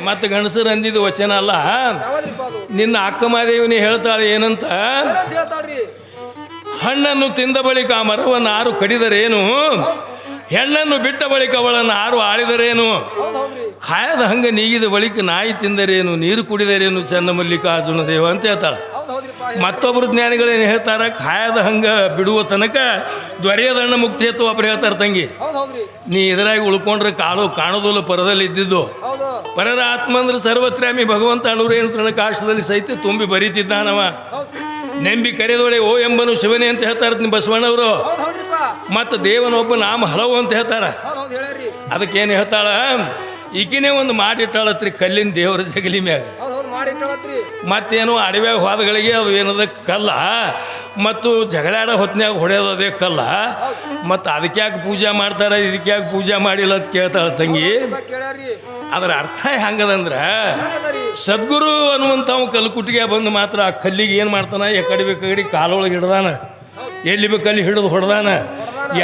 ಮತ್ತು ಗಂಡಸರು ಅಂದಿದ್ದು ವಚನ ಅಲ್ಲ? ನಿನ್ನ ಅಕ್ಕ ಮಾದೇವಿನಿ ಹೇಳ್ತಾಳೆ ಏನಂತ? ಹಣ್ಣನ್ನು ತಿಂದ ಬಳಿಕ ಆ ಮರವನ್ನು ಆರು ಕಡಿದರೇನು? ಹೆಣ್ಣನ್ನು ಬಿಟ್ಟ ಬಳಿಕ ಅವಳನ್ನು ಆರು ಆಳಿದರೇನು? ಕಾಯದ ಹಂಗೆ ನೀಗಿದ ಬಳಿಕ ನಾಯಿ ತಿಂದರೇನು? ನೀರು ಕುಡಿದರೇನು ಚನ್ನ ಮಲ್ಲಿಕಾರ್ಜುನ ದೇವ ಅಂತ ಹೇಳ್ತಾಳೆ. ಮತ್ತೊಬ್ಬರು ಜ್ಞಾನಿಗಳೇನು ಹೇಳ್ತಾರ ಕಾಯದ ಹಂಗ ಬಿಡುವ ತನಕ ದೊರೆಯದಣ್ಣ ಮುಕ್ತಿ ಎತ್ತು ಒಬ್ರು ಹೇಳ್ತಾರೆ ತಂಗಿ. ನೀ ಇದರಾಗಿ ಉಳ್ಕೊಂಡ್ರೆ ಕಾಳು ಕಾಣೋದಿಲ್ಲ ಪರದಲ್ಲಿ ಇದ್ದಿದ್ದು. ಪರರ ಆತ್ಮ ಅಂದ್ರೆ ಸರ್ವತ್ರಾಮಿ ಭಗವಂತ ಅಣುರೇನು ತೃಣಕಾಶದಲ್ಲಿ ಸಹಿತ ತುಂಬಿ ಬರೀತಿದ್ದಾನವ. ನೆಂಬಿ ಕರೆದೊಳೆ ಓ ಎಂಬನು ಶಿವನೇ ಅಂತ ಹೇಳ್ತಾರೆ ಬಸವಣ್ಣವರು. ಹೌದ್ ಹೌದ್ರಿಪ್ಪ. ಮತ್ತು ದೇವನೊಬ್ಬ ನಾಮ ಹಲವು ಅಂತ ಹೇಳ್ತಾರ. ಅದಕ್ಕೇನು ಹೇಳ್ತಾಳ ಈಗಿನೇ ಒಂದು ಮಾಡಿಟ್ಟಾಳತ್ರಿ ಕಲ್ಲಿನ ದೇವರ ಜಗಲಿ ಮ್ಯಾಗ. ಮತ್ತೇನು ಅಡವೆ ಹೋದಗಳಿಗೆ ಅದು ಏನದ ಕಲ್ಲ, ಮತ್ತು ಜಗಳಾಡ ಹೊತ್ನ್ಯಾಗ ಹೊಡೆಯೋದು ಅದೇ ಕಲ್ಲ. ಮತ್ತು ಅದಕ್ಕೆ ಯಾಕೆ ಪೂಜೆ ಮಾಡ್ತಾರೆ, ಇದಕ್ಕೆ ಯಾಕೆ ಪೂಜೆ ಮಾಡಿಲ್ಲ ಅಂತ ಕೇಳ್ತಾಳೆ ತಂಗಿ. ಅದರ ಅರ್ಥ ಹೆಂಗದಂದ್ರೆ, ಸದ್ಗುರು ಅನ್ನುವಂಥವ್ ಕಲ್ಕುಟ್ಟಿಗೆ ಬಂದು ಮಾತ್ರ ಆ ಕಲ್ಲಿಗೆ ಏನು ಮಾಡ್ತಾನೆ, ಎಕಡೆ ಬೇಕಾಗಿ ಕಾಲೊಳಗೆ ಹಿಡ್ದಾನ, ಎಲ್ಲಿ ಬೇಕಲ್ಲಿ ಹಿಡಿದು ಹೊಡೆದಾನ,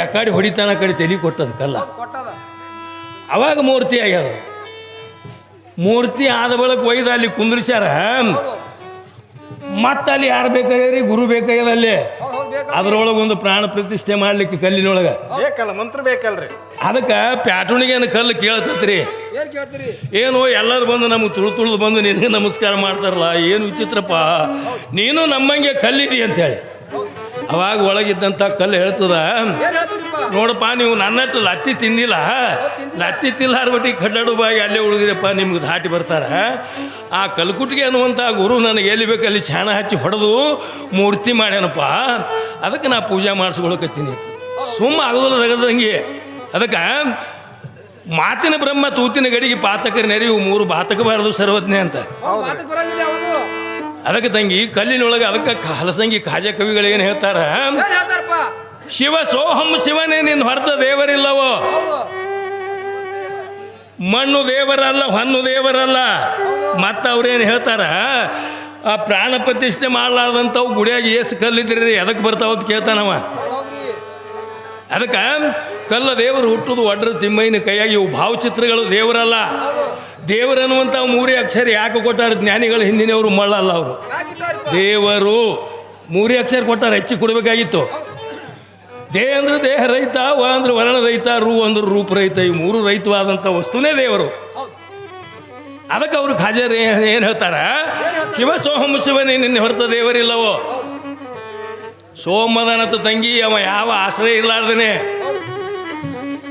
ಎಕಡೆ ಹೊಡಿತಾನ ಕಡೆ ತಲೆ ಕೊಟ್ಟದ ಕಲ್ಲ. ಅವಾಗ ಮೂರ್ತಿ ಆಗ್ಯದ. ಮೂರ್ತಿ ಆದ ಬಳಿಕ ಒಯ್ದು ಅಲ್ಲಿ ಕುಂದ್ರಿಸ್ಯಾರ. ಮತ್ತೆ ಅಲ್ಲಿ ಯಾರು ಬೇಕಾಗ್ಯದ್ರಿ ಗುರು ಬೇಕಾಗ್ಯದ ಅಲ್ಲಿ. ಅದ್ರೊಳಗೆ ಒಂದು ಪ್ರಾಣ ಪ್ರತಿಷ್ಠೆ ಮಾಡ್ಲಿಕ್ಕೆ ಕಲ್ಲಿನೊಳಗೆ. ಬೇಕಲ್ಲ ಮಂತ್ರ ಬೇಕಲ್ರಿ. ಅದಕ್ಕೆ ಪ್ಯಾಟುಣಿಗೇನು ಕಲ್ಲು ಕೇಳ್ತತ್ರಿ? ಏನ್ ಕೇಳ್ತೀರಿ? ಏನು ಎಲ್ಲರೂ ಬಂದು ನಮಗೆ ತುಳು ತುಳಿದು ಬಂದು ನಿನಗೆ ನಮಸ್ಕಾರ ಮಾಡ್ತಾರಲ್ಲ ಏನು ವಿಚಿತ್ರಪ್ಪ. ನೀನು ನಮ್ಮಂಗೆ ಕಲ್ಲಿದಿ ಅಂತೇಳಿ ಅವಾಗ ಒಳಗಿದ್ದಂಥ ಕಲ್ಲು ಹೇಳ್ತದ? ನೋಡಪ್ಪ ನೀವು ನನ್ನಟ್ಟು ಲತ್ತಿ ತಿಂದಿಲ್ಲ ಲತ್ತಿ ತಿಲ್ಲಾರ್ಬಿಟ್ಟು ಕಡ್ಡಾಡು ಬಾಯಿ ಅಲ್ಲೇ ಉಳಿದಿರಪ್ಪ ನಿಮ್ಗೆ ದಾಟಿ ಬರ್ತಾರ. ಆ ಕಲ್ಕುಟಿಗೆ ಅನ್ನುವಂಥ ಗುರು ನನಗೆ ಎಲ್ಲಿ ಬೇಕು ಅಲ್ಲಿ ಚಾಣ ಹಚ್ಚಿ ಹೊಡೆದು ಮೂರ್ತಿ ಮಾಡ್ಯಾನಪ್ಪ. ಅದಕ್ಕೆ ನಾ ಪೂಜೆ ಮಾಡಿಸ್ಕೊಳಕತ್ತೀನಿ ಸುಮ್ಮ ಆಗೋದಿಲ್ಲ ತೆಗೆದಂಗೆ ಅದಕ್ಕೆ ಮಾತಿನ ಬ್ರಹ್ಮ ತೂತಿನ ಗಡಿಗೆ ಪಾತಕರ ನೆರೆಯು ಮೂರು ಬಾತಕಬಾರದು ಸರ್ವಜ್ಞ ಅಂತ. ಅದಕ್ಕೆ ತಂಗಿ ಕಲ್ಲಿನೊಳಗೆ ಅದಕ್ಕೆ ಹಲಸಂಗಿ ಕಾಜ ಕವಿಗಳು ಏನು ಹೇಳ್ತಾರ? ಶಿವ ಸೋಹಂ ಶಿವನೇ ನಿನ್ನ ಹೊರತ ದೇವರಿಲ್ಲವೋ? ಮಣ್ಣು ದೇವರಲ್ಲ ಹೊನ್ನು ದೇವರಲ್ಲ. ಮತ್ತು ಅವ್ರೇನು ಹೇಳ್ತಾರ? ಆ ಪ್ರಾಣ ಪ್ರತಿಷ್ಠೆ ಮಾಡಲಾರ್ದಂಥವು ಗುಡಿಯಾಗಿ ಏಸು ಕಲ್ಲಿದ್ರಿ ಅದಕ್ಕೆ ಬರ್ತಾವ ಅಂತ ಕೇಳ್ತಾನವ ಅದಕ್ಕೆ ಕಲ್ಲ ದೇವರು ಹುಟ್ಟುದು ಒಡ್ರ ತಿಮ್ಮೈನ ಕೈಯಾಗಿ ಇವು ಭಾವಚಿತ್ರಗಳು ದೇವರಲ್ಲ. ದೇವರನ್ನುವಂಥ ಮೂರೇ ಅಕ್ಷರ ಯಾಕೆ ಕೊಟ್ಟಾರೆ? ಜ್ಞಾನಿಗಳು ಹಿಂದಿನವರು ಮಳ್ಳಲ್ಲ ಅವರು. ದೇವರು ಮೂರೇ ಅಕ್ಷರ ಕೊಟ್ಟಾರ, ಹೆಚ್ಚಿ ಕೊಡಬೇಕಾಗಿತ್ತು. ದೇ ಅಂದ್ರೆ ದೇಹ ರೈತ, ವ ಅಂದ್ರೆ ವರ್ಣ ರೈತ, ರೂ ಅಂದ್ರೆ ರೂಪ ರೈತ, ಈ ಮೂರು ರಹಿತವಾದಂಥ ವಸ್ತುನೇ ದೇವರು. ಅದಕ್ಕೆ ಅವರು ಖಾಜರ್ ಏನು ಹೇಳ್ತಾರ? ಶಿವ ಸೋಹಂ ಶಿವನೇ, ನಿನ್ನೆ ಹೊರತ ದೇವರಿಲ್ಲವೋ? ಸೋಮದನತ ತಂಗಿ, ಅವ ಯಾವ ಆಶ್ರಯ ಇರಲಾರ್ದನೆ?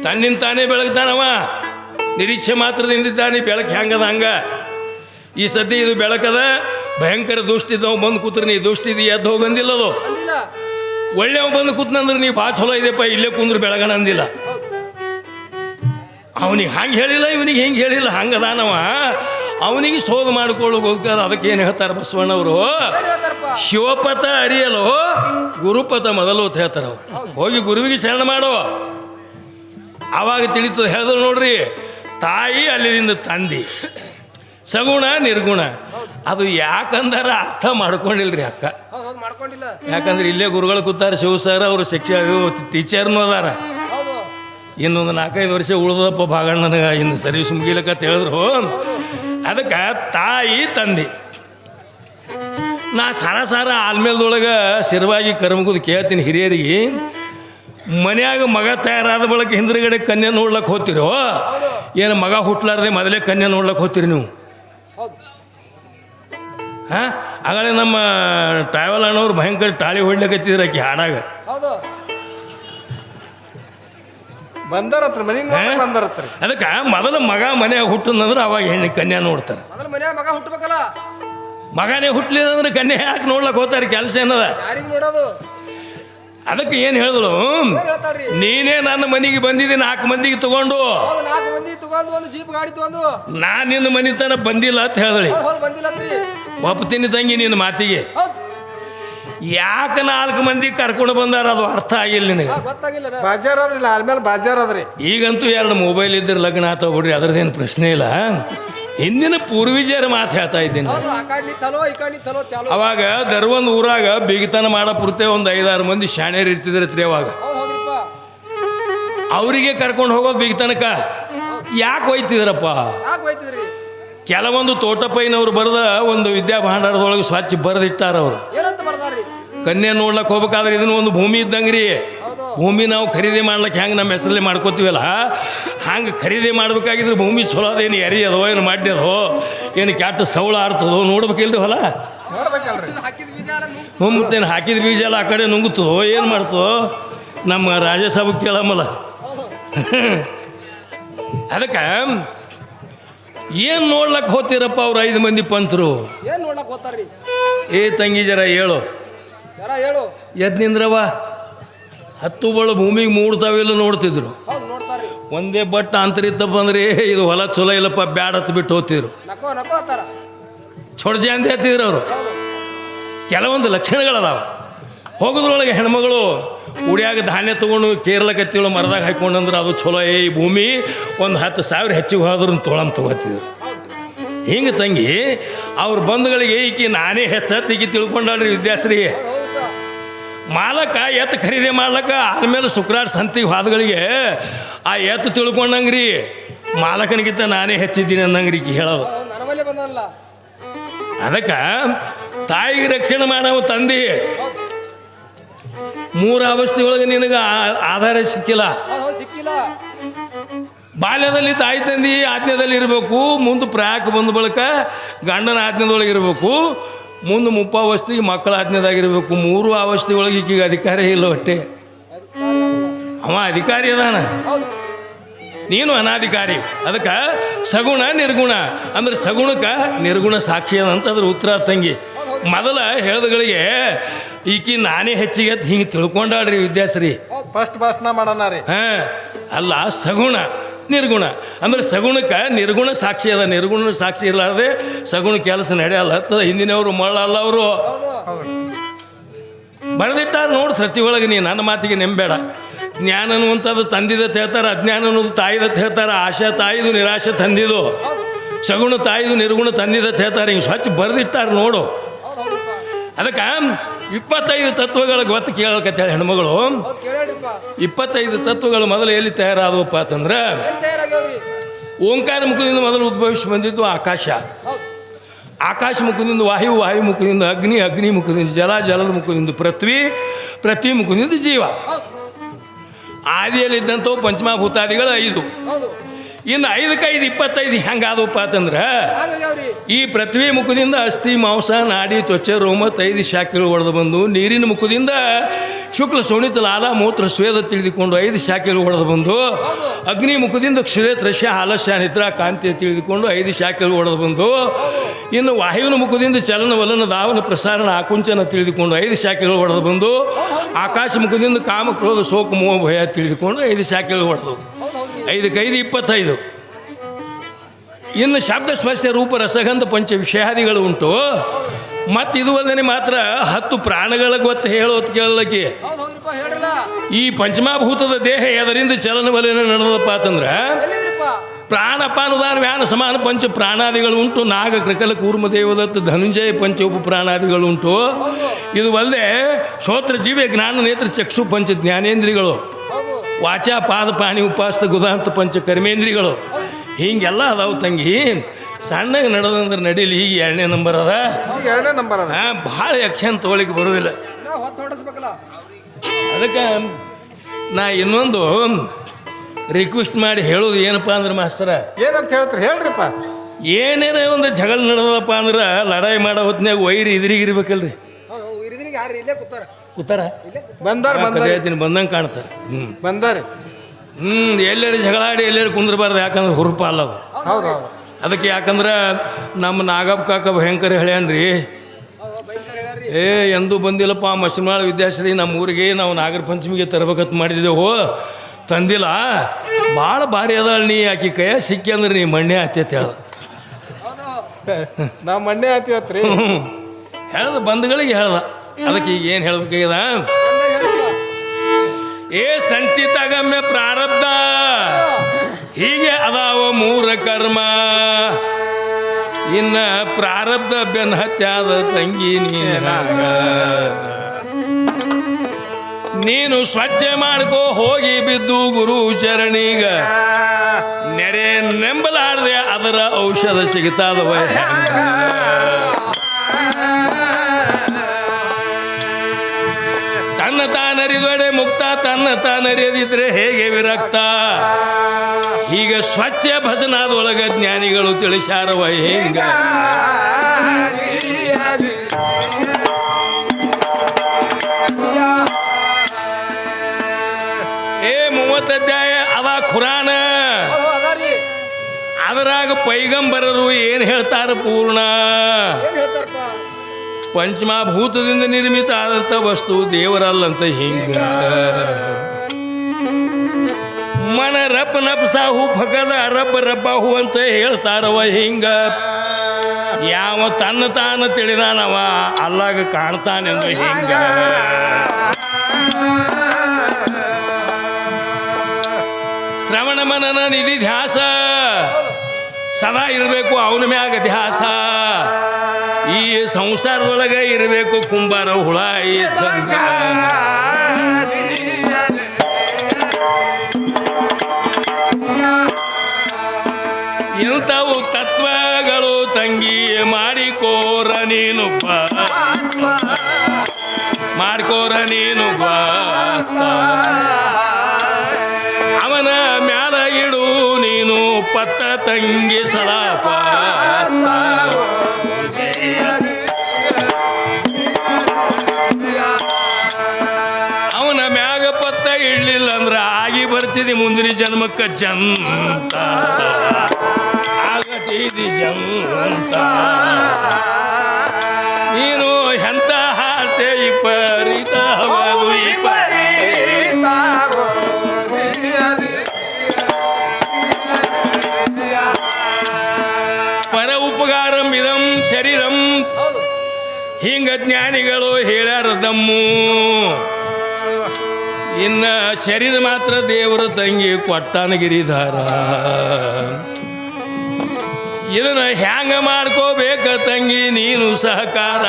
ತನ್ನಿಂದ ತಾನೇ ಬೆಳಗ್ತಾನವ? ನಿರೀಕ್ಷೆ ಮಾತ್ರದಿಂದಿದ್ದಾನೆ ಬೆಳಕು ಹೆಂಗದ ಹಂಗ? ಈ ಸದ್ಯ ಇದು ಬೆಳಕದ ಭಯಂಕರ ದುಷ್ಟಿದ್ದವ ಬಂದು ಕೂತ್ರೆ ನೀ ದುಷ್ಟಿದಿ ಎದ್ದು ಹೋಗಿ ಬಂದಿಲ್ಲದು ಅಂದಿಲ್ಲ. ಒಳ್ಳೆವ ಬಂದು ಕೂತ್ನಂದ್ರೆ ನೀ ಭಾಳ ಚಲೋ ಇದೆಪ್ಪ ಇಲ್ಲೇ ಕುಂದ್ರೆ ಬೆಳಗಣ ಅಂದಿಲ್ಲ. ಅವನಿಗೆ ಹಂಗೆ ಹೇಳಿಲ್ಲ ಇವನಿಗೆ ಹಿಂಗೆ ಹೇಳಿಲ್ಲ ಹಂಗದಾನವ. ಅವನಿಗೆ ಶೋಧ ಮಾಡ್ಕೊಳ್ಳೋಕೆ ಅದಕ್ಕೆ ಏನು ಹೇಳ್ತಾರೆ ಬಸವಣ್ಣವರು? ಶಿವಪಥ ಅರಿಯಲು ಗುರುಪಥ ಮೊದಲು ಅಂತ ಹೇಳ್ತಾರೆ ಅವ್ರು. ಹೋಗಿ ಗುರುವಿಗೆ ಶರಣ ಮಾಡೋ. ಆವಾಗ ತಿಳಿತದೆ ಹೇಳಿದ್ರು ನೋಡ್ರಿ ತಾಯಿ ಅಲ್ಲಿಂದ ತಂದಿ. ಸಗುಣ, ನಿರ್ಗುಣ. ಅದು ಯಾಕಂದ್ರೆ ಅರ್ಥ ಮಾಡ್ಕೊಂಡಿಲ್ರಿ ಅಕ್ಕ. ಯಾಕಂದ್ರೆ ಇಲ್ಲೇ ಗುರುಗಳು ಕೂತಾರೆ, ಶಿವ ಸರ್ ಅವರು ಶಿಕ್ಷ ಟೀಚರ್ನು ಅದಾರ. ಇನ್ನೊಂದು ನಾಲ್ಕೈದು ವರ್ಷ ಉಳ್ದಪ್ಪ ಭಾಗಣ್ಣ ನನಗೆ, ಇನ್ನು ಸರ್ವಿಸ್ ಮುಗಿಲಕ್ಕ ಹೇಳಿದ್ರು. ಅದಕ್ಕೆ ತಾಯಿ ತಂದೆ. ನಾ ಸಾರ ಸಾರ ಆಲ್ಮೇಲ್ದೊಳಗೆ ಶಿರವಾಗಿ ಕರ್ಮಗುದು ಕೇಳ್ತೀನಿ ಹಿರಿಯರಿಗೆ. ಮನ್ಯಾಗ ಮಗ ತಯಾರಾದ ಬಳಿಕ ಹಿಂದ್ರಗಡೆ ಕನ್ಯೆ ನೋಡ್ಲಕ್ಕೆ ಹೋಗ್ತಿರೋ? ಏನು ಮಗ ಹುಟ್ಲಾರ್ದೆ ಮೊದಲೇ ಕನ್ಯೆ ನೋಡ್ಲಕ್ಕೆ ಹೋಗ್ತೀರಿ ನೀವು? ಹಾಂ? ಆಗಲೇ ನಮ್ಮ ಟ್ರಾವೆಲ್ ಅಣ್ಣವ್ರು ಭಯಂಕರ ತಾಳಿ ಹೊಡ್ಲಿಕತ್ತಿದ್ರು ಆಕೆ ಹಾಡಾಗ. ಅದಕ್ಕೆ ಮೊದಲು ಮಗ ಮನ್ಯಾಗ ಹುಟ್ಟಂದ್ರೆ ಅವಾಗ ಹೆಣ್ಣು ಕನ್ಯಾ ನೋಡ್ತಾರೆ. ಮಗ ಹುಟ್ಟಬೇಕಲ್ಲ ಮಗನೇ ಹುಟ್ಟಲಿಲ್ಲ ಅಂದ್ರೆ ಕನ್ಯೆ ಯಾಕೆ ನೋಡ್ಲಕ್ಕೆ ಹೋಗ್ತಾರೆ ಕೆಲಸ ಏನದ? ಯಾರಿಗ್ ನೋಡೋದು? ಅದಕ್ಕೆ ಏನು ಹೇಳಿದ್ರು? ನೀನೇ ನನ್ನ ಮನೆಗೆ ಬಂದಿದ್ದೆ ನಾಲ್ಕು ಮಂದಿಗೆ ತಗೊಂಡು. ಹೌದು ನಾಲ್ಕು ಮಂದಿ ತಗೊಂಡು ಒಂದು ಜೀಪ್ ಗಾಡಿ ತಗೊಂಡು. ನಾನು ನಿನ್ನ ಮನೆತನ ಬಂದಿಲ್ಲ ಅಂತ ಹೇಳಿ ಒಪ್ತೀನಿ ತಂಗಿ ನಿನ್ನ ಮಾತಿಗೆ. ಯಾಕೆ ನಾಲ್ಕು ಮಂದಿ ಕರ್ಕೊಂಡು ಬಂದಾರ ಅದು ಅರ್ಥ ಆಗಿಲ್ಲ ನಿನಗೆ. ನಾ. ಬಾಜಾರ್ ಅದ್ರಿ ಆಲ್ಮೇಲೆ ಬಾಜಾರ್ ಅದ್ರಿ ಈಗಂತೂ ಎರಡು ಮೊಬೈಲ್ ಇದ್ರೆ ಲಗ್ನ ಆತ ಬಿಡ್ರಿ ಅದ್ರದ್ದೇನು ಪ್ರಶ್ನೆ ಇಲ್ಲ. ಹಿಂದಿನ ಪೂರ್ವಜರ ಮಾತು ಹೇಳ್ತಾ ಇದ್ದೀನಿ. ಅವಾಗ ದರ್ವಂದ್ ಊರಾಗ ಬಿಗಿತನ ಮಾಡೋ ಪುರ್ತೆ ಒಂದು ಐದಾರು ಮಂದಿ ಶಾಣ್ಯರು ಇರ್ತಿದ್ರತ್ರಿ ಅವಾಗ. ಅವರಿಗೆ ಕರ್ಕೊಂಡು ಹೋಗೋದು ಬಿಗಿತನಕ ಯಾಕೆ ಹೋಯ್ತಿದ್ರಪ್ಪ? ಕೆಲವೊಂದು ತೋಟಪೈನವ್ರು ಬರೆದ ಒಂದು ವಿದ್ಯಾ ಭಾಂಡಾರದೊಳಗೆ ಸ್ವಚ್ಛ ಬರೆದಿಟ್ಟಾರ ಅವರು ಕನ್ಯೆ ನೋಡ್ಲಕ್ಕೆ ಹೋಗ್ಬೇಕಾದ್ರೆ ಇದನ್ನು ಒಂದು ಭೂಮಿ ಇದ್ದಂಗ್ರಿ. ಭೂಮಿ ನಾವು ಖರೀದಿ ಮಾಡ್ಲಿಕ್ಕೆ ಹೆಂಗೆ ನಮ್ಮ ಹೆಸರಲ್ಲಿ ಮಾಡ್ಕೋತೀವಲ್ಲ? ಹಂಗೆ ಖರೀದಿ ಮಾಡ್ಬೇಕಾಗಿದ್ರೆ ಭೂಮಿ ಚಲೋ ಅದೇನು ಎರಿ ಅದೋ ಏನು ಮಾಡ್ಯದೋ ಏನು ಕೆಟ್ಟ ಸೌಳ ಆಡ್ತದೋ ನೋಡ್ಬೇಕಿಲ್ರಿ ಹೊಲ? ಇದು ಹಾಕಿದ ಬೀಜ ಎಲ್ಲ ಆ ಕಡೆ ನುಂಗುತ್ತದೋ ಏನು ಮಾಡ್ತೋ ನಮ್ಮ ರಾಜ್ಯಸಭೆ ಕೇಳಮ್ಮಲ್ಲ. ಅದಕ್ಕೆ ಏನು ನೋಡ್ಲಕ್ಕೆ ಹೋತೀರಪ್ಪ ಅವ್ರು ಐದು ಮಂದಿ ಪಂಚರು ಏನು ನೋಡ್ಲಕ್ಕೆ ಹೋಗ್ತಾರ್ರಿ? ಏ ತಂಗಿ ಜರ ಹೇಳು. ಹೇಳು. ಎದ್ ನಿಂದ್ರವ ಹತ್ತು ಬಳು ಭೂಮಿಗೆ ಮೂಡ್ತಾವಿಲ್ಲ ನೋಡ್ತಿದ್ರು. ಒಂದೇ ಬಟ್ ಅಂತರಿತ್ತಪ್ಪ ಅಂದ್ರೆ ಇದು ಹೊಲ ಚಲೋ ಇಲ್ಲಪ್ಪ ಬ್ಯಾಡ ಹತ್ತು ಬಿಟ್ಟು ಹೋಗ್ತಿದ್ರು. ಚೊಡ್ಜೆ ಅಂತ ಹೇಳ್ತಿದ್ರು ಅವರು. ಕೆಲವೊಂದು ಲಕ್ಷಣಗಳದಾವ. ಹೋಗೋದ್ರೊಳಗೆ ಹೆಣ್ಮಗಳು ಉಡಿಯಾಗ ಧಾನ್ಯ ತೊಗೊಂಡು ಕೇರಳಕತ್ತಿಗಳು ಮರದಾಗ ಹಾಕೊಂಡಂದ್ರೆ ಅದು ಚಲೋ ಏ ಭೂಮಿ ಒಂದು ಹತ್ತು ಸಾವಿರ ಹೆಚ್ಚಿಗೆ ಹೋದ್ರೂ ತೊಳಂ ತೊಗೋತಿದ್ರು ಹಿಂಗೆ ತಂಗಿ ಅವ್ರ ಬಂಧುಗಳಿಗೆ ಈಕಿ ನಾನೇ ಹೆಚ್ಚತ್ತು ಈಕಿ ತಿಳ್ಕೊಂಡಾಳ್ರಿ ವಿದ್ಯಾಶ್ರೀ. ಹೌದಪ್ಪ ಮಾಲಕ ಎತ್ತು ಖರೀದಿ ಮಾಡ್ಲಕ್ಕ ಆದ್ಮೇಲೆ ಶುಕ್ರಾರ ಸಂತಿ ಹಾದಗಳಿಗೆ ಆ ಎತ್ತು ತಿಳ್ಕೊಂಡಂಗ್ರಿ ಮಾಲಕನಿಗಿಂತ ನಾನೇ ಹೆಚ್ಚಿದ್ದೀನಿ ಅಂದಂಗ್ರಿ ಹೇಳೋದು. ಅದಕ್ಕೆ ತಾಯಿಗೆ ರಕ್ಷಣೆ ಮಾಡವ ತಂದಿ. ಮೂರು ಅವಸ್ಥೆ ಒಳಗೆ ನಿನಗೆ ಆಧಾರ ಸಿಕ್ಕಿಲ್ಲ. ಸಿಕ್ಕಿಲ್ಲ. ಬಾಲ್ಯದಲ್ಲಿ ತಾಯಿ ತಂದಿ ಆಜ್ಞೆದಲ್ಲಿ ಇರಬೇಕು ಮುಂದೆ ಪ್ರಾಯಕ್ಕೆ ಬಂದ ಬಳಿಕ ಗಂಡನ ಆಜ್ಞೆದೊಳಗೆ ಇರಬೇಕು. ಮುಂದೆ ಮುಪ್ಪಾವಸ್ಥೆಗೆ ಮಕ್ಕಳ ಆಜ್ಞೆದಾಗಿರ್ಬೇಕು. ಮೂರು ಅವಸ್ಥೆ ಒಳಗೆ ಈಗೀಗ ಅಧಿಕಾರ ಇಲ್ಲ ಹೊಟ್ಟೆ. ಅವ ಅಧಿಕಾರಿ ಅದಾನ. ನೀನು ಅನಾಧಿಕಾರಿ. ಅದಕ್ಕೆ ಸಗುಣ ನಿರ್ಗುಣ. ಅಂದ್ರೆ ಸಗುಣಕ್ಕೆ ನಿರ್ಗುಣ ಸಾಕ್ಷಿ ಅಂತ ಅದ್ರ ಉತ್ತರ ತಂಗಿ. ಮೊದಲ ಹೇಳ್ದಗಳಿಗೆ ಈಕಿ ನಾನೇ ಹೆಚ್ಚಿಗೆ ಅಂತ ಹಿಂಗೆ ತಿಳ್ಕೊಂಡಾಡ್ರಿ ವಿದ್ಯಾಶ್ರೀ. ಫಸ್ಟ್ ಭಾಷಣ ಮಾಡೋಣ ರೀ. ಹಾಂ ಅಲ್ಲ ಸಗುಣ. ನಿರ್ಗುಣ. ಆಮೇಲೆ ಸಗುಣಕ್ಕೆ ನಿರ್ಗುಣ ಸಾಕ್ಷಿ ಅದ. ನಿರ್ಗುಣ ಸಾಕ್ಷಿ ಇರಲಾರ್ದೆ ಸಗುಣ ಕೆಲಸ ನಡೆಯಲ್ಲ. ಹಿಂದಿನವರು ಮಳ್ಳಲ್ಲ ಅವರು ಬರೆದಿಟ್ಟಾರ ನೋಡು ಸತಿ ಒಳಗೆ ನೀ, ನನ್ನ ಮಾತಿಗೆ ನೆಂಬೇಡ ಜ್ಞಾನ ಅನ್ನುವಂಥದ್ದು ತಂದಿದತ್ ಹೇಳ್ತಾರೆ. ಅಜ್ಞಾನ ಅನ್ನೋದು ತಾಯಿದತ್ ಹೇಳ್ತಾರೆ. ಆಶೆ ತಾಯಿದು, ನಿರಾಶೆ ತಂದಿದು. ಸಗುಣ ತಾಯಿದು, ನಿರ್ಗುಣ ತಂದಿದತ್ ಹೇಳ್ತಾರೆ. ಹಿಂಗೆ ಸ್ವಚ್ಛ ಬರೆದಿಟ್ಟಾರ ನೋಡು. ಅದಕ್ಕೆ ಇಪ್ಪತ್ತೈದು ತತ್ವಗಳ ಗೊತ್ತು ಕೇಳಕತ್ತೇಳಿ ಹೆಣ್ಮಗಳು. ಇಪ್ಪತ್ತೈದು ತತ್ವಗಳು ಮೊದಲು ಎಲ್ಲಿ ತಯಾರಾದವಪ್ಪ ಅಂತಂದ್ರೆ ಓಂಕಾರ ಮುಖದಿಂದ ಮೊದಲು ಉದ್ಭವಿಸಿ ಬಂದಿದ್ದು ಆಕಾಶ. ಆಕಾಶ ಮುಖದಿಂದ ವಾಯು ವಾಯು ಮುಖದಿಂದ ಅಗ್ನಿ ಅಗ್ನಿ ಮುಖದಿಂದ ಜಲ ಜಲದ ಮುಖದಿಂದ ಪೃಥ್ವಿ ಪ್ರತಿ ಮುಖದಿಂದ ಜೀವ. ಆದಿಯಲ್ಲಿದ್ದಂಥವು ಪಂಚಮಭೂತಾದಿಗಳು ಐದು. ಇನ್ನು ಐದಕ್ಕೆ ಐದು ಇಪ್ಪತ್ತೈದು ಹೆಂಗಾದವಪ್ಪ ಅಂತಂದ್ರೆ? ಈ ಪೃಥ್ವಿ ಮುಖದಿಂದ ಅಸ್ಥಿ ಮಾಂಸ ನಾಡಿ ತ್ವಚೆ ರೋಮ ಐದು ಶಾಖೆಗಳು ಹೊಡೆದು ಬಂದು ನೀರಿನ ಮುಖದಿಂದ ಶುಕ್ಲ ಸೋಣಿತ ಲಾಲ ಮೂತ್ರ ಸ್ವೇದ ತಿಳಿದುಕೊಂಡು ಐದು ಶಾಖೆಗಳು ಹೊಡೆದು ಬಂದು ಅಗ್ನಿ ಮುಖದಿಂದ ಕ್ಷುದೇತ್ ರಶ್ಯ ಆಲಸ್ಯ ನಿದ್ರಾ ಕಾಂತಿ ತಿಳಿದುಕೊಂಡು ಐದು ಶಾಖೆಗಳು ಹೊಡೆದು ಬಂದು ಇನ್ನು ವಾಯುವಿನ ಮುಖದಿಂದ ಚಲನ ವಲನ ದಾವನ ಪ್ರಸಾರಣ ಆಕುಂಚನ ತಿಳಿದುಕೊಂಡು ಐದು ಶಾಖೆಗಳು ಹೊಡೆದು ಬಂದು ಆಕಾಶ ಮುಖದಿಂದ ಕಾಮ ಕ್ರೋಧ ಶೋಕ ಮೋಹ ಭಯ ತಿಳಿದುಕೊಂಡು ಐದು ಶಾಖೆಗಳು ಹೊಡೆದು ಹೌದು ಹೌದ್ರಿ ಐದಕ್ಕೆ ಐದು ಇಪ್ಪತ್ತೈದು. ಇನ್ನು ಶಬ್ದ ಸ್ಪರ್ಶ ರೂಪ ರಸಗಂಧ ಪಂಚ ವಿಷಯಾದಿಗಳು ಉಂಟು. ಮತ್ತು ಇದು ಅಲ್ಲದೆ ಮಾತ್ರ ಹತ್ತು ಪ್ರಾಣಗಳ ಗೊತ್ತು ಹೇಳೋದು ಕೇಳಲಿಕ್ಕೆ ಈ ಪಂಚಮಾಭೂತದ ದೇಹ ಎದರಿಂದ ಚಲನವಲನ ನಡೆದಪ್ಪ ಅಂತಂದ್ರೆ ಪ್ರಾಣಪಾನುದಾನ ವ್ಯಾನ ಸಮಾನ ಪಂಚ ಪ್ರಾಣಾದಿಗಳು ಉಂಟು. ನಾಗ ಕೃಕಲ ಕೂರ್ಮ ದೇವದತ್ತ ಧನುಂಜಯ ಪಂಚ ಉಪ ಪ್ರಾಣಾದಿಗಳು ಉಂಟು. ಇದು ಅಲ್ಲದೆ ಶ್ರೋತ್ರ ಜೀವಿ ಜ್ಞಾನ ನೇತ್ರ ಚಕ್ಷು ಪಂಚ ಜ್ಞಾನೇಂದ್ರಿಗಳು. ವಾಚ ಪಾದ ಪಾಣಿ ಉಪಾಸ್ತ ಗುದಾಂತ ಪಂಚ ಕರ್ಮೇಂದ್ರಿಗಳು. ಹಿಂಗೆಲ್ಲ ಅದಾವು ತಂಗಿ. ಸಣ್ಣಗೆ ನಡೆದಂದ್ರೆ ನಡೀಲಿ ಈಗ ಎರಡನೇ ನಂಬರ್ ಅದ. ಎರಡನೇ ನಂಬರ್ ಅದ. ಭಾಳ ಯಕ್ಷನ್ ತೊಗೊಳಿಕ್ಕೆ ಬರೋದಿಲ್ಲ. ಅದಕ್ಕೆ ನಾ ಇನ್ನೊಂದು ರಿಕ್ವೆಸ್ಟ್ ಮಾಡಿ ಹೇಳೋದು ಏನಪ್ಪ ಅಂದ್ರೆ ಮಾಸ್ತರ ಏನಂತ ಹೇಳ್ತಾರೆ ಹೇಳ್ರಿಪ್ಪ. ಏನೇನೇ ಒಂದು ಜಗಳ ನಡೆದಪ್ಪ ಅಂದ್ರೆ ಲಡಾಯಿ ಮಾಡೋ ಹೊತ್ನ್ಯಾಗ ವೈರಿ ಇದ್ರಿಗಿರ್ಬೇಕಲ್ರಿ. ಹೌದು ಕೂತಾರ ಬಂದಾರ ಬಂದಾರ. ಹೇಳ್ತೀನಿ ಬಂದಂಗೆ ಕಾಣ್ತಾರೆ. ಹ್ಞೂ ಬಂದಾರ. ಹ್ಞೂ ಎಲ್ಲರೂ ಜಗಳಾಡಿ ಎಲ್ಲೆಲ್ಲಿ ಕುಂದ್ರಬಾರ್ದು ಯಾಕಂದ್ರೆ ಹುರುಪ ಅಲ್ಲ ಹೌದು ಹೌದು. ಅದಕ್ಕೆ ಯಾಕಂದ್ರೆ ನಮ್ಮ ನಾಗಪ್ಪ ಕಾಕ ಭಯಂಕರ ಹೇಳ್ಯಾನ್ರಿ. ಏ ಎಂದೂ ಬಂದಿಲ್ಲಪ್ಪ ಮಸಿಮಾಳ ವಿದ್ಯಾಶ್ರೀ ನಮ್ಮ ಊರಿಗೆ ನಾವು ನಾಗರ ಪಂಚಮಿಗೆ ತರಬೇಕಂತ ಮಾಡಿದ್ದೆವು ತಂದಿಲ್ಲ. ಭಾಳ ಭಾರಿ ಅದಾಳ ನೀ ಆಕಿ ಕೈಯ ಸಿಕ್ಕಿ ಅಂದ್ರೆ ನೀ ಮಣ್ಣೆ ಆತೈತೆ ಹೇಳ. ನಾವು ಮಣ್ಣೆ ಆತೀವತ್ರಿ. ಹೇಳ್ದ ಬಂದ್ಗಳಿಗೆ ಹೇಳ್ದ ಅದಕ್ಕೆ ಈಗ ಏನು ಹೇಳ್ಬೇಕಾಗ್ಯದ ಏ, ಸಂಚಿತ ಏ ಸಂಚಿತಗಮ್ಯ ಪ್ರಾರಬ್ಧ. ಹೀಗೆ ಅದಾವ ಮೂರ ಕರ್ಮ. ಇನ್ನ ಪ್ರಾರಬ್ಧ ಬೆನ್ ಹತ್ಯಾದ ತಂಗಿ ನೀನು ಸ್ವಚ್ಛ ಮಾಡ್ಕೋ ಹೋಗಿ ಬಿದ್ದು ಗುರು ಚರಣಿಗ ನೆರೆ ನೆಂಬಲಾರದೆ ಅದರ ಔಷಧ ಸಿಗ್ತಾದವ ತಾನರಿದೊಡೆ ಮುಕ್ತ ತನ್ನ ತಾನರಿಯದಿದ್ರೆ ಹೇಗೆ ವಿರಕ್ತ? ಈಗ ಸ್ವಚ್ಛ ಭಜನಾದೊಳಗ ಜ್ಞಾನಿಗಳು ತಿಳಿಸಾರವ ಹೆಂಗ? ಏ ಮೂವತ್ತಧ್ಯಾಯ ಅದ ಖುರಾನ. ಅದಾರಿ ಅದರಾಗ ಪೈಗಂಬರರು ಏನು ಹೇಳ್ತಾರ ಪೂರ್ಣ? ಪಂಚಮಭೂತದಿಂದ ನಿರ್ಮಿತ ಆದಂಥ ವಸ್ತು ದೇವರಲ್ಲಂತ ಹಿಂಗ. ಮನ ರಪ್ ನಪ್ ಫಕದ ರಬ್ಬ ರಬ್ಬಾಹು ಅಂತ ಹೇಳ್ತಾರವ ಹಿಂಗ. ಯಾವ ತನ್ನ ತಾನು ತಿಳಿದಾನವ ಅಲ್ಲಾಗ ಕಾಣ್ತಾನೆಂದು ಹಿಂಗ. ಶ್ರವಣ ಮನನ ನಿಧಿ ಧ್ಯಾಸ. ಸದಾ ಇರಬೇಕು, ಅವನ ಮ್ಯಾಗ ಇತಿಹಾಸ. ಈ ಸಂಸಾರದೊಳಗೆ ಇರಬೇಕು, ಕುಂಬಾರ, ಹುಳ ಇಂಥವು ತತ್ವಗಳು ತಂಗಿ ಮಾಡಿಕೋರ ನೀನು ಮಾಡ್ಕೋರ ನೀನು ಬಾ. ಪತ್ತ ತಂಗಿ ಸಲಪ ಅವನ ಮ್ಯಾಗ ಪತ್ತ ಇಡ್ಲಿಲ್ಲ ಅಂದ್ರ ಆಗಿ ಬರ್ತಿದಿ ಮುಂದಿನ ಜನ್ಮಕ್ಕ ಜಂತ. ಆಗತಿದಿ ಜಂತ. ನೀನು ಎಂತ ಹಾತೆ ವಿಪರೀತ ಹಿಂಗ ಜ್ಞಾನಿಗಳು ಹೇಳ್ಯಾರ ದಮ್ಮು ಇನ್ನ ಶರೀರ ಮಾತ್ರ ದೇವರ ತಂಗಿ ಕೊಟ್ಟಾನ ಗಿರಿಧಾರ. ಇದನ್ನ ಹ್ಯಾಂಗ ಮಾಡ್ಕೋಬೇಕ ತಂಗಿ ನೀನು ಸಹಕಾರ.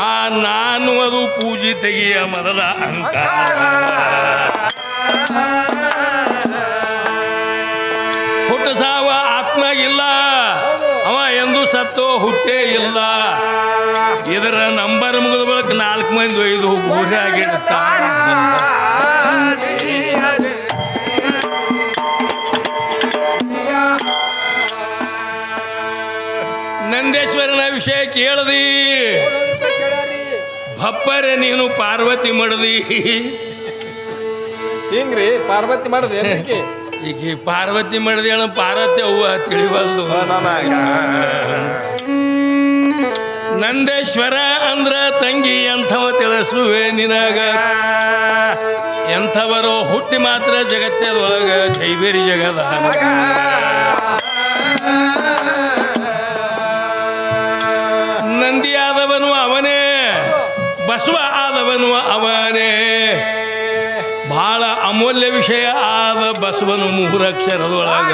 ಆ ನಾನು ಅದು ಪೂಜೆ ತೆಗಿಯ ಮೊದಲ ಅಂಕ ಹುಟ್ಟ ಸಾವ ಸತ್ತೋ ಹುಟ್ಟೇ ಇಲ್ಲ. ಇದರ ನಂಬರ್ ಮುಗಿದ ಬಳಕ ನಾಲ್ಕು ಮಂದಿ ಒಯ್ದು ಆಗಿಡುತ್ತ ನಂದೇಶ್ವರನ ವಿಷಯ ಕೇಳದಿ. ಭಪ್ಪರೆ, ನೀನು ಪಾರ್ವತಿ ಮಾಡದಿ. ಹಿಂಗ್ರಿ, ಪಾರ್ವತಿ ಮಾಡದೆ ಈಗ ಪಾರ್ವತಿ ಮಾಡಿದ ಹೇಳ ಪಾರ್ವತಿ ಅವ್ವ ತಿಳಿವಲ್ದು. ನಂದೇಶ್ವರ ಅಂದ್ರ ತಂಗಿ ಎಂಥವ ತಿಳಿಸುವೆ ನಿನಗ. ಎಂಥವರು ಹುಟ್ಟಿ ಮಾತ್ರ ಜಗತ್ತದೊಳಗ ಜೈಬೇರಿ ಜಗದ ನಂದಿ ಆದವನು ಅವನೇ ಬಸವ ಆದವನು ಅವನೇ. ಅಮೂಲ್ಯ ವಿಷಯ ಆದ ಬಸವನು ಮುಹುರಕ್ಷರದೊಳಗ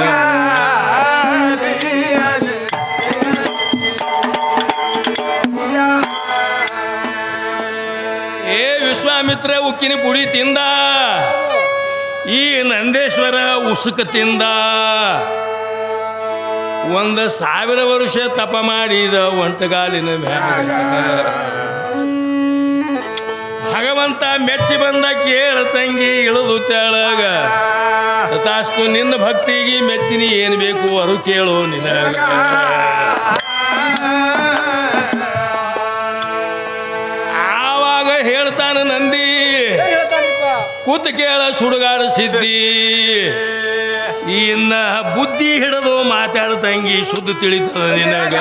ಏ ವಿಶ್ವಾಮಿತ್ರ, ಉಕ್ಕಿನ ಪುಡಿ ತಿಂದ. ಈ ನಂದೇಶ್ವರ ಉಸುಕ ತಿಂದ. ಒಂದು ಸಾವಿರ ವರ್ಷ ತಪ ಮಾಡಿದ ಒಂಟಗಾಲಿನ ಮ್ಯಾಗ. ಭಗವಂತ ಮೆಚ್ಚಿ ಬಂದ ಕೇಳ ತಂಗಿ ಇಳಿದು ತೆಳಗ. ತಾಸ್ತು ನಿನ್ನ ಭಕ್ತಿಗೆ ಮೆಚ್ಚಿನಿ ಏನು ಬೇಕು ಅದು ಕೇಳು ನಿನಗ. ಆವಾಗ ಹೇಳ್ತಾನ ನಂದಿ, ಕೂತ ಕೇಳ ಸುಡುಗಾಡ ಸಿದ್ಧಿ ಇನ್ನ ಬುದ್ಧಿ ಹಿಡಿದು ಮಾತಾಡ ತಂಗಿ, ಶುದ್ಧ ತಿಳಿತದ ನಿನಗ.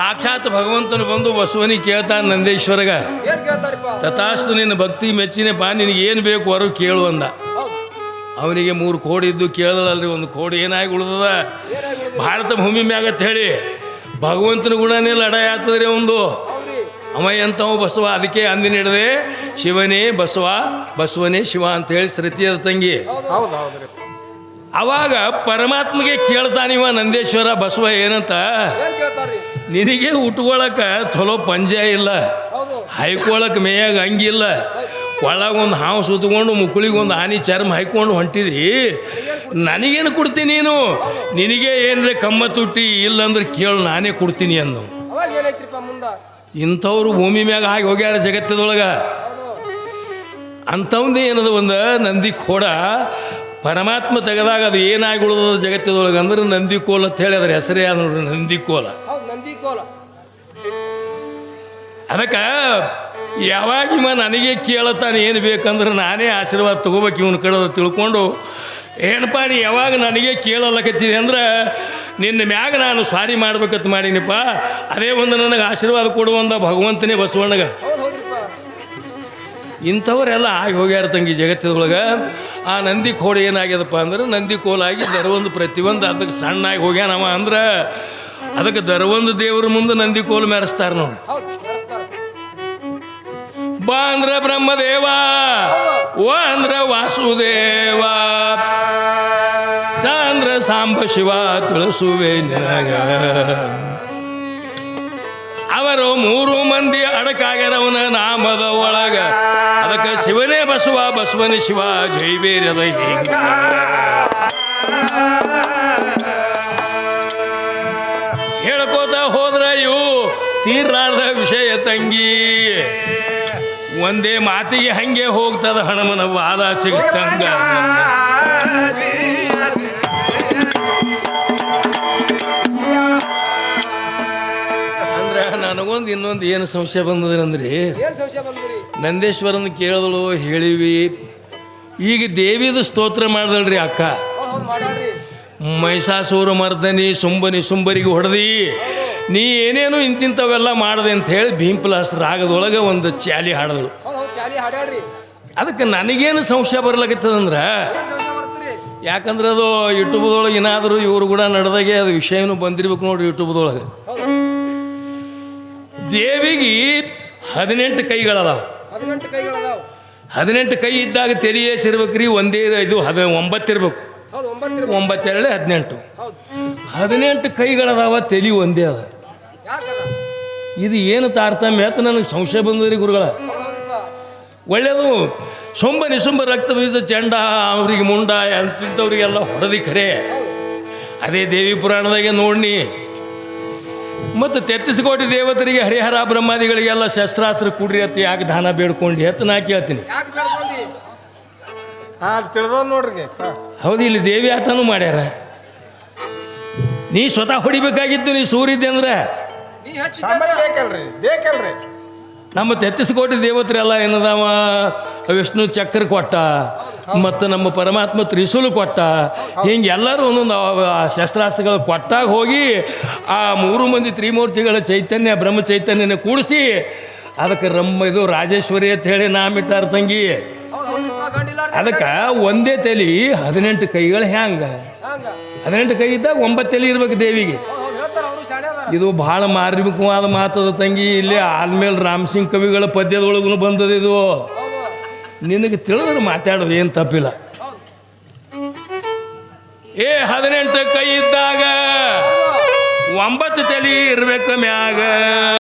ಸಾಕ್ಷಾತ್ ಭಗವಂತನು ಬಂದು ಬಸವನಿ ಕೇಳ್ತಾನೆ ನಂದೇಶ್ವರಗ ಏನ್ ಕೇಳ್ತಾರಿಪ್ಪ? ತಥಾಸ್ತು ನಿನ್ನ ಭಕ್ತಿ ಮೆಚ್ಚಿನ ಬಾ ನಿನಗೆ ಏನು ಬೇಕು ಅವರು ಕೇಳು ಅಂದ. ಅವನಿಗೆ ಮೂರು ಕೋಡಿ ಇದ್ದು ಕೇಳದಲ್ರಿ ಒಂದು ಕೋಡಿ ಏನಾಗಿ ಉಳಿದದ? ಭಾರತ ಭೂಮಿ ಮ್ಯಾಗತ್ ಹೇಳಿ ಭಗವಂತನ ಗುಣನೇ ಲಡಾಯಿ ಆಗ್ತದ್ರಿ ಒಂದು ಹೌದ್ರಿ. ಅವ ಎಂಥವ ಬಸವ ಅದಕ್ಕೆ ಅಂದಿನ ಹಿಡದೆ ಶಿವನೇ ಬಸವ ಬಸವನೇ ಶಿವ ಅಂತ ಹೇಳಿ ಸೃತಿಯದ ತಂಗಿ. ಹೌದು. ಹೌದು ಹೌದ್ರಿ. ಅವಾಗ ಪರಮಾತ್ಮಗೆ ಕೇಳ್ತಾನಿವ ನಂದೇಶ್ವರ ಬಸವ ಏನಂತ? ನಿನಗೆ ಉಟ್ಕೊಳಕ ಚಲೋ ಪಂಜ ಇಲ್ಲ ಹಾಯ್ಕೊಳಕ್ ಮೇಯಾಗ ಹಂಗಿಲ್ಲ. ಒಳಗೊಂದು ಹಾವು ಸುತ್ಕೊಂಡು ಮುಕ್ಕಳಿಗೊಂದು ಹಾನಿ ಚರ್ಮ ಹಾಯ್ಕೊಂಡು ಹೊಂಟಿದಿ. ನನಗೇನು ಕೊಡ್ತೀನಿ ನೀನು? ನಿನಗೆ ಏನ್ರೆ ಕಮ್ಮ ತುಟ್ಟಿ ಇಲ್ಲಂದ್ರೆ ಕೇಳು ನಾನೇ ಕೊಡ್ತೀನಿ ಅಂದು ಇಂಥವ್ರು ಭೂಮಿ ಮ್ಯಾಗ ಹಾಗೆ ಹೋಗ್ಯಾರ ಜಗತ್ತದೊಳಗೆ ಹೌದು. ಏನದು ಏನದ ಒಂದು ನಂದಿ ಖೋಡ ಪರಮಾತ್ಮ ತೆಗೆದಾಗ ಅದು ಏನಾಗಿ ಉಳಿದ ಜಗತ್ತದೊಳಗೆ ಅಂದ್ರೆ ನಂದಿ ಕೋಲ ಅಂತ ಹೇಳಿ ಅದ್ರ ಹೆಸರೇ ಆದ ನೋಡ್ರಿ ನಂದಿ ಕೋಲ ಹೌದು ನಂದಿ ಕೋಲ ಅದಕ್ಕೆ ಯಾವಾಗ ಇವ ನನಗೆ ಕೇಳತಾನೆ ಏನು ಬೇಕಂದ್ರೆ ನಾನೇ ಆಶೀರ್ವಾದ ತಗೋಬೇಕು ಇವನ ಕಡೆ ತಿಳ್ಕೊಂಡು ಏನಪ್ಪ ನೀ ಯಾವಾಗ ನನಗೆ ಕೇಳಲಕತ್ತಿದೆ ಅಂದ್ರೆ ನಿನ್ನ ಮ್ಯಾಗ ನಾನು ಸಾರಿ ಮಾಡ್ಬೇಕಂತ ಮಾಡೀನಿಪ್ಪ ಅದೇ ಒಂದು ನನಗೆ ಆಶೀರ್ವಾದ ಕೊಡುವಂಥ ಭಗವಂತನೇ ಬಸವಣ್ಣಗ. ಇಂಥವರೆಲ್ಲ ಆಗಿ ಹೋಗ್ಯಾರ ತಂಗಿ ಜಗತ್ತಿನೊಳಗೆ. ಆ ನಂದಿ ಕೋಡೆ ಏನಾಗ್ಯದಪ್ಪ ಅಂದ್ರೆ ನಂದಿ ಕೋಲಾಗಿ ದರವೊಂದು ಪ್ರತಿಯೊಂದು ಅದಕ್ಕೆ ಸಣ್ಣಾಗಿ ಹೋಗ್ಯಾನವ ಅಂದ್ರೆ ಅದಕ್ಕೆ ದರವೊಂದು ದೇವ್ರ ಮುಂದೆ ನಂದಿ ಕೋಲು ಮೆರೆಸ್ತಾರೆ ನೋಡಿ. ಬಾ ಅಂದ್ರ ಬ್ರಹ್ಮದೇವ, ಓ ಅಂದ್ರ ವಾಸುದೇವ. ಸಾಂದ್ರ ಸಾಂಬ ಶಿವ ತಿಳಿಸುವೆ ನಿನಗ. ಅವರು ಮೂರು ಮಂದಿ ಅಡಕಾಗರವನ ನಾಮದ ಒಳಗ. ಅದಕ್ಕೆ ಶಿವನೇ ಬಸವ, ಬಸವನ ಶಿವ, ಜೈ ಬೇರದ ಹಿಂಗ. ಹೇಳ್ಕೋತ ಹೋದ್ರ ಇವು ತೀರ್ಲಾರ್ದ ವಿಷಯ ತಂಗಿ. ಒಂದೇ ಮಾತಿಗೆ ಹಂಗೆ ಹೋಗ್ತದ ಹಣಮನ ವಾದ ಸಿಗ್ತಂಗ ನನಗೊಂದು ಇನ್ನೊಂದು ಏನು ಸಂಶಯ ಬಂದದಂದ್ರೆ ಏನು ಸಂಶಯ ಬಂದ್ರಿ ನಂದೇಶ್ವರನ ಕೇಳಿದಳು ಹೇಳಿವಿ. ಈಗ ದೇವಿದು ಸ್ತೋತ್ರ ಮಾಡ್ದಳ್ರಿ ಅಕ್ಕ. ಮಹಿಷಾಸುರ ಮರ್ದನಿ ಸುಂಬನಿ ಸುಂಬರಿಗೆ ಹೊಡೆದಿ. ನೀ ಏನೇನು ಇಂತಿಂಥವೆಲ್ಲ ಮಾಡಿದೆ ಅಂತ ಹೇಳಿ ಭೀಂಪ್ಲಾಸ್ ರಾಗದೊಳಗೆ ಒಂದು ಚಾಲಿ ಹಾಡಿದಳು. ಅದಕ್ಕೆ ನನಗೇನು ಸಂಶಯ ಬರ್ತೀರಿ ಯಾಕಂದ್ರೆ ಅದು ಯೂಟ್ಯೂಬ್ದೊಳಗೆ ಏನಾದರೂ ಇವರು ಕೂಡ ನಡೆದಾಗೆ ಅದು ವಿಷಯನೂ ಬಂದಿರ್ಬೇಕು ನೋಡ್ರಿ ಯೂಟ್ಯೂಬ್ದೊಳಗೆ. ದೇವಿಗೆ ಹದಿನೆಂಟು ಕೈಗಳದಾವ. ಹದಿನೆಂಟು ಕೈಗಳದಾವ. ಹದಿನೆಂಟು ಕೈ ಇದ್ದಾಗ ತೆರಿಯೇಸಿರ್ಬೇಕ್ರಿ ಒಂದೇ ಇದು ಹದ ಒಂಬತ್ತಿರ್ಬೇಕು ಒಂಬತ್ತೆರಡು ಹದಿನೆಂಟು. ಹೌದು. ಹದಿನೆಂಟು ಕೈಗಳದಾವ ತೆಲಿ ಒಂದೇ ಅದ. ಇದು ಏನು ತಾರತಮ್ಯ? ಅಂತ ನನಗೆ ಸಂಶಯ ಬಂದದ್ರಿ ಗುರುಗಳ? ಒಳ್ಳೆಯದು ಸೊಂಬ ನಿಸುಂಬ ರಕ್ತ ಬೀಜ ಚೆಂಡ ಅವ್ರಿಗೆ ಮುಂಡ ಅಂತಿಂಥವ್ರಿಗೆಲ್ಲ ಹೊಡೆದಿ ಖರೆ ಅದೇ ದೇವಿ ಪುರಾಣದಾಗೆ ನೋಡ್ನಿ. ಮತ್ತು ತೆತ್ತಿಸಿ ಕೋಟಿ ದೇವತರಿಗೆ ಹರಿಹರ ಬ್ರಹ್ಮಾದಿಗಳಿಗೆಲ್ಲ ಶಸ್ತ್ರಾಸ್ತ್ರ ಕುಡ್ರಿ ಅಂತ ಯಾಕೆ ದಾನ ಬೇಡ್ಕೊಂಡು ಅಂತ ನಾ ಕೇಳ್ತೀನಿ ಯಾಕೆ ಬೇಡ್ಕೊಂಡಿ ಹಾ ತಿಳಿದ ನೋಡ್ರಿ ಹೌದು ಇಲ್ಲಿ ದೇವಿ ಆಟನೂ ಮಾಡ್ಯಾರ. ನೀ ಸ್ವತಃ ಹೊಡಿಬೇಕಾಗಿತ್ತು ನೀ ಸೂರಿದ್ದೆ ಅಂದ್ರೆ. ನಮ್ಮ ತೆತ್ತಿಸಿ ಕೋಟಿ ದೇವತರೆಲ್ಲ ಏನದಾವ? ವಿಷ್ಣು ಚಕ್ರ ಕೊಟ್ಟ, ಮತ್ತು ನಮ್ಮ ಪರಮಾತ್ಮ ತ್ರಿಶೂಲು ಕೊಟ್ಟ, ಹಿಂಗೆ ಎಲ್ಲರೂ ಒಂದೊಂದು ಶಸ್ತ್ರಾಸ್ತ್ರಗಳು ಕೊಟ್ಟಾಗ ಹೋಗಿ ಆ ಮೂರು ಮಂದಿ ತ್ರಿಮೂರ್ತಿಗಳ ಚೈತನ್ಯ, ಬ್ರಹ್ಮ ಚೈತನ್ಯನ ಕೂಡಿಸಿ ಅದಕ್ಕೆ ರಮ್ಮ ಇದು ರಾಜೇಶ್ವರಿ ಅಂತ ಹೇಳಿ ನಾಮಿಟ್ಟಾರ ತಂಗಿ. ಅದಕ್ಕೆ ಒಂದೇ ತಲೆ ಹದಿನೆಂಟು ಕೈಗಳು ಹ್ಯಾಂಗ? ಹದಿನೆಂಟು ಕೈ ಇದ್ದಾಗ ಒಂಬತ್ತು ತಲೆ ಇರ್ಬೇಕು ದೇವಿಗೆ. ಇದು ಭಾಳ ಮಾರ್ಮಿಕವಾದ ಮಾತದ ತಂಗಿ. ಇಲ್ಲಿ ಆದ್ಮೇಲೆ ರಾಮ್ ಸಿಂಗ್ ಕವಿಗಳ ಪದ್ಯದೊಳಗೂ ಬಂದದ ಇದು. ನಿನಗೆ ತಿಳಿದ್ರೆ ಮಾತಾಡೋದು ಏನು ತಪ್ಪಿಲ್ಲ. ಏ ಹದಿನೆಂಟು ಕೈ ಇದ್ದಾಗ ಒಂಬತ್ತು ತಲೆ ಇರ್ಬೇಕು ಮ್ಯಾಗ.